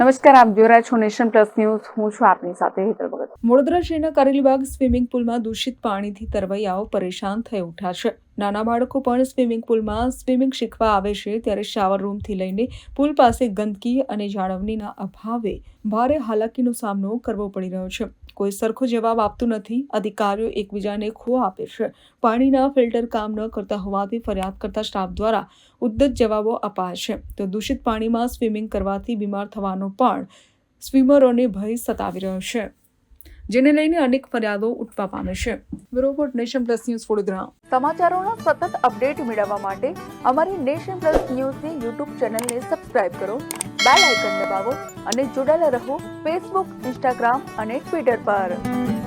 નમસ્કાર, આપ જોઈ રહ્યા છો નેશન પ્લસ ન્યૂઝ. હું છું આપની સાથે હેતલ ભગત. વડોદરા શહેરના કરેલીબાગ સ્વિમિંગ પુલમાં દૂષિત પાણીથી તરવૈયાઓ પરેશાન થઈ ઉઠ્યા છે. નાના બાળકો પણ સ્વિમિંગ પુલમાં સ્વિમિંગ શીખવા આવે છે ત્યારે શાવર રૂમથી લઈને પુલ પાસે ગંદકી અને જાળવણીના અભાવે ભારે હાલાકીનો સામનો કરવો પડી રહ્યો છે. કોઈ સરખો જવાબ આપતું નથી. અધિકારીઓ એકબીજાને ખો આપે છે. પાણીના ફિલ્ટર કામ ન કરતા હોવાથી ફરિયાદ કરતા સ્ટાફ દ્વારા ઉદ્ધત જવાબો અપાય છે તો દૂષિત પાણીમાં સ્વિમિંગ કરવાથી બીમાર થવાનો પણ સ્વિમરોને ભય સતાવી રહ્યો છે. જેને લઈને અનેક ફરિયાદો ઉઠવા પામે છે. Bureau nation plus news Vadodara. સમાચારોનો સતત અપડેટ મેળવવા માટે અમારી નેશન પ્લસ ન્યૂઝની યુટ્યુબ ચેનલને સબસ્ક્રાઇબ કરો, બેલ આઇકન દબાવો અને જોડાયેલા રહો ફેસબુક, ઇન્સ્ટાગ્રામ અને ટ્વિટર પર.